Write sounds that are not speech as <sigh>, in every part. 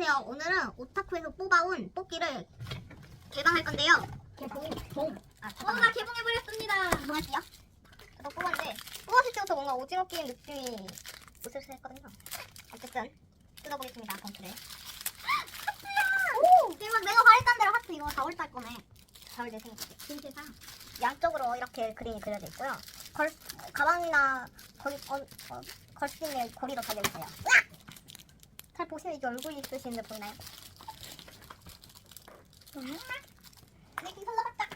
안녕하세요. 오늘은 오타쿠에서 뽑아온 뽑기를 개방할 건데요. 개봉 봉. 아, 어, 나 개봉해버렸습니다. 개방할게요. 저도 뽑았는데 뽑았을 때부터 뭔가 오징어 게임 느낌이 으슬으슬 했거든요. 어쨌든 뜯어보겠습니다. 봉투를. 오! 이거 내가 말했던 대로 하트 이거 4월 달 거네. 4월 내 생일. 진짜 양쪽으로 이렇게 그림이 그려져 있고요. 걸, 가방이나 걸, 어, 어, 걸수 있는 고리도 달려 있어요. 으악! 잘 보시면 이게 얼굴이 있으신데 보이나요? 내기 설러봤다.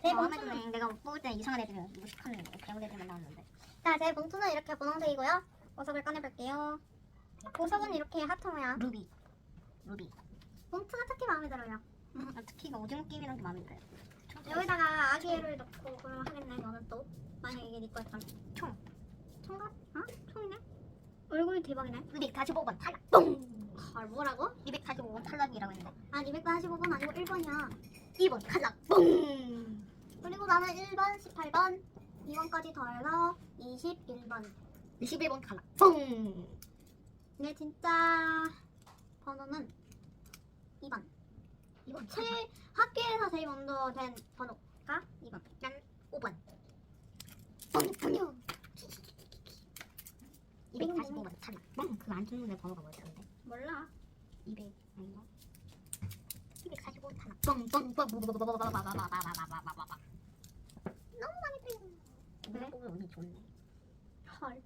제 마음에 드네. 내가 뽑을 때 이상한 애들은 무식한 배운 애들만 나왔는데. 자, 제 봉투는 이렇게 분홍색이고요. 보석을 꺼내볼게요. 보석은 이렇게 하트 모양. 루비. 루비. 봉투가 특히 마음에 들어요. 아, 특히 이거 오징어 게임이랑 게 마음에 들어요. 여기다가 아기애를 넣고 그러면 하겠네 너는 또 만약에 이게 네 거였다면 총 총각? 어? 총이네? 얼굴이 대박이네. 245번 탈락. 뽕. 헐 아, 뭐라고? 245번 탈락이라고 했는데. 아 245번 아니고 1번이야. 2번 탈락. 뽕. 그리고 나는 1번, 18번, 2번까지 더해서 21번. 21번 탈락. 뽕. 내 네, 진짜 번호는 2번. 이번 제 학교에서 제일 먼저 된 번호가 2번. 난 5번. 뽕. 뽕. 485 맞아 차량 그안 주는 내 번호가 뭐였지 근데 몰라 200 아닌가? 245 차량 뻥뻥뻥빠바바바바바바바바바바바바 너무 많이 틀린 그래? 뽑으면 언니 좋네 헐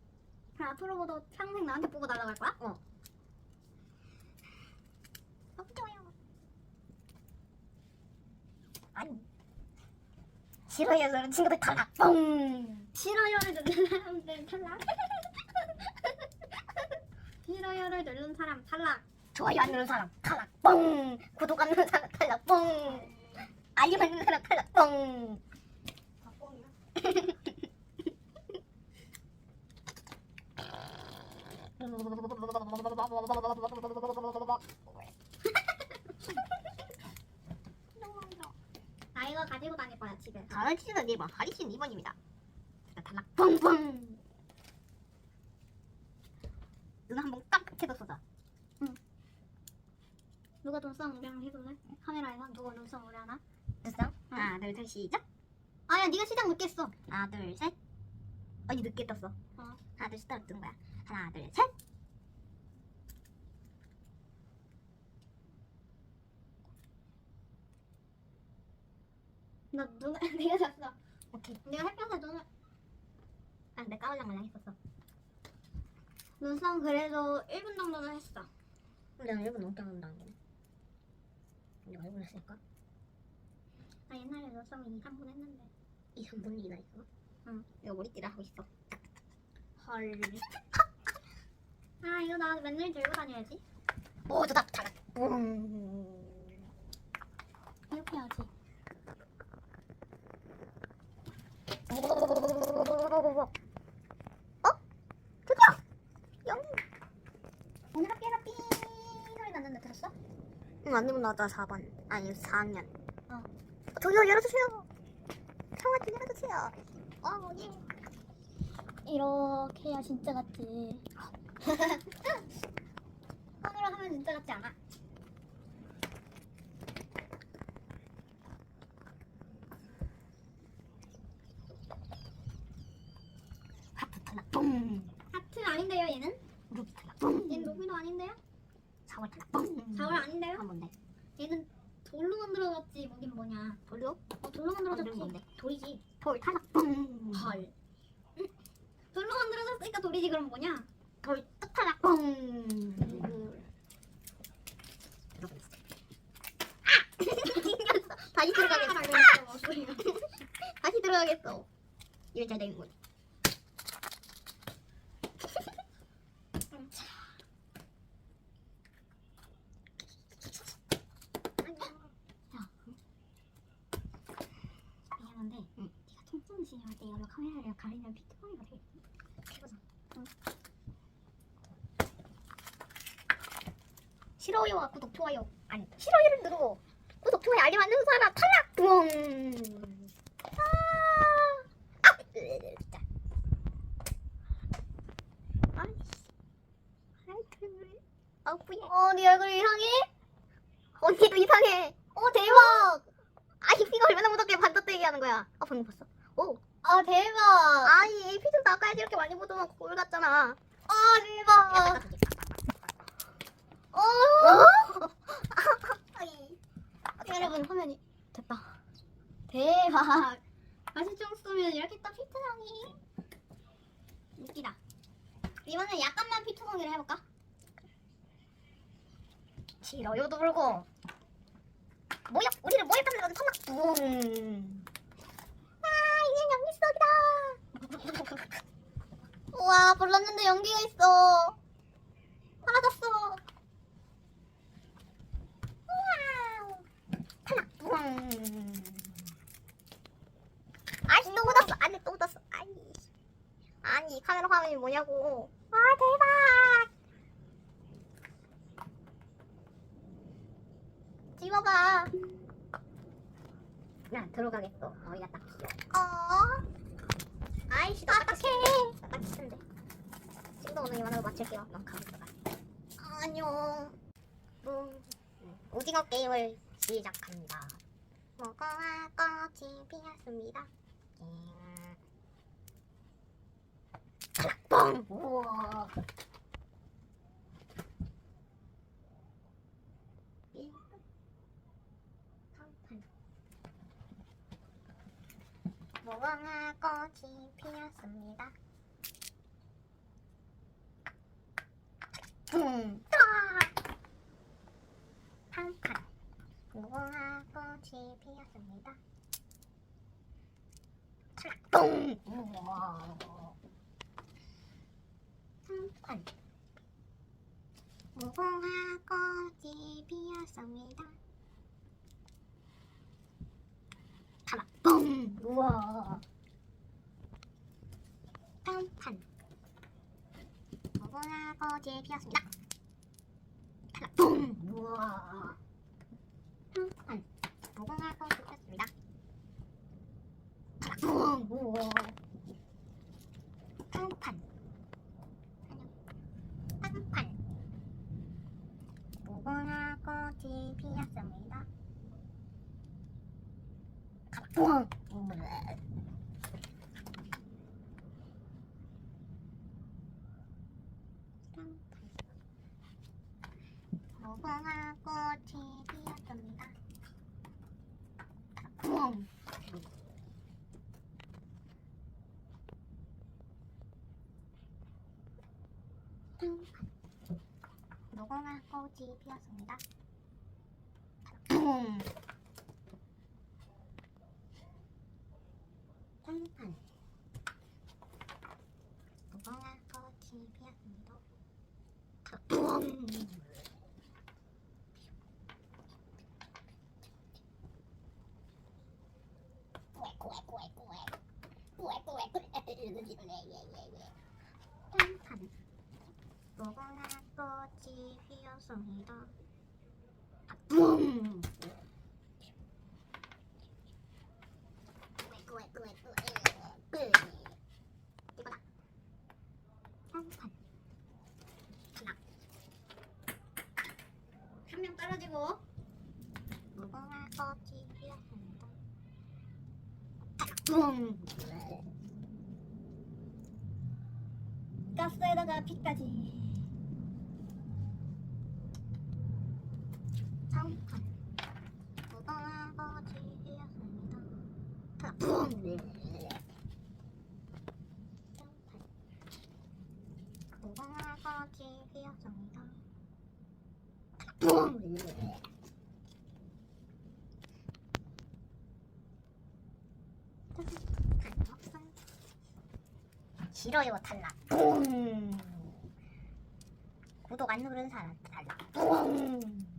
그럼 앞으로도 평생 나한테 뽑아 달라고 할 거야? 어 없죠요 아니 싫어요 저런 친구들 탈락 뻥 싫어요를 듣는 사람들 탈락 싫어요를 누른 사람 탈락. 좋아요 안 누르는 사람 탈락. 뻥. 구독 안 누르는 사람 탈락. 뻥. 알림 안 누르는 사람 탈락. 뻥. 나 이거 가지고 다닐 거야 집에. 하리씨는 1번, 하리씨는 2번입니다. 일단 탈락. 뻥뻥. 눈 한번 깜빡해도 쏘자. 누가 우리 한번 해볼래? 카메라에서 누가 눈싸움 우리 하나? 됐어? 하나, 둘, 셋, 시작. 아야 네가 시작 늦게 했어. 하나, 둘, 셋. 언니 늦게 떴어. 어. 하나, 둘, 셋, 따라 뜨는 거야. 하나, 둘, 셋. 나 누가 <laughs> 네가 졌어. 오케이. 내가 햇볕에 눈을 아, 내 까발랑 말랑 했었어. 눈싸움 그래도 1분 정도는 했어. 근데 나 1분 넘게 한다는 거 네. 내가 1분 했을까? 나 옛날에 눈싸움 2, 3분 했는데. 2, 3분이나 있어? 응. 내가 머리띠를 하고 있어. 헐. 아 이거 나 맨날 들고 다녀야지. 모두 다 탈락. 뿡. 이렇게 해야지. <laughs> 어? 드디어! 영. 오늘 학교에서 삐 소리 났는데 들었어? 응, 안 되면 나다 4번. 아니, 4학년. 어. 저기요, 열어주세요. 청아 좀 열어주세요. 어, 예. 이렇게 해야 진짜 같지. <laughs> 손으로 하면 진짜 같지 않아? 하트 탈락. 뿡. 하트 아닌데요 얘는? 루비 탈락. 뿡. 얘는 노비도 아닌데요? 4월 탈락. 뿡. 4월 아닌데요? 한 뭔데? 얘는 돌로 만들어졌지 뭐긴 뭐냐. 돌려? 어 돌로 만들어졌지. 뭔데? 돌이지. 돌 탈락. 뿡. 헐. 응? 돌로 만들어졌으니까 돌이지 그럼 뭐냐? 돌. 뿡. <laughs> 들어보겠어. 아! 다시 들어가겠어. 다시 들어가겠어. 이런 잘 되는군. 미안한데 응. 네가 통증 시할 때 이걸로 카메라를 가리면 피트방이가 되겠다. 해보자. 싫어요와 구독 좋아요 아니 싫어요를 누르고 구독 좋아요 알림 안 누른 사람 탈락 뿡 아, 아, 아프야. 어, 네 얼굴 이상해? 언니도 이상해. 어, 대박! 아니 피가 얼마나 묻었게 반짝대기 하는 거야. 아 방금 봤어. 오. 아, 대박! 아니 피 좀 닦아야지 이렇게 많이 묻으면 골 같잖아. 아, 대박! 어! 아이. 여러분, 화면이 됐다. 대박! <laughs> 가시총 쏘면 이렇게 또 피투성이. 웃기다. 이번엔 약간만 피투성이를 해볼까? 싫어요도 불고. 모욕 우리를 모욕하는 천막. 음. 아, 이젠 연기 속이다. 우와, 몰랐는데 연기가 있어. 사라졌어. 우와우. 음. 아이 또 묻었어. 안에 또 묻었어. 아니. 아니 카메라 화면이 뭐냐고. 와, 대박! 집어봐. 야 들어가겠어. 어이가 딱. 어? 아이씨 나 어떡해. 딱 싫은데. 친구 오늘 이만하고 마칠게요. 넌 가고 있어. 안녕. 음, 오징어 게임을 시작합니다. 무궁화 꽃이 피었습니다. 뻥! 우와. 무궁화 꽃이 피었습니다. 뿡! 한판. 무궁화 꽃이 피었습니다. 뿡! 우와. 한판. 무궁화 꽃이 피었습니다. 하나 뻥! 우와. 한판. 무궁화 꽃이 피었습니다. 하나 뻥! 우와. 한판. 무궁화 꽃이 피었습니다. 우와. 한판. 한판. 무궁화 꽃이 피었습니다. 뻥! 무궁화 꽃이 피었습니다. 뻥! 무궁화 꽃이 피었습니다. 뻥! 한판. 무궁화 꽃이 피었습니다. 꽃이 피었습 한명 떨어지고. 무궁화 꽃이 피었습니다. 뻥! 가스에다가 피까지. 한판. 무궁화 꽃이 피었습니다. 피었습니다. 뻥! 싫어요 탈락. 뻥! 구독 안 누른 사람 탈락.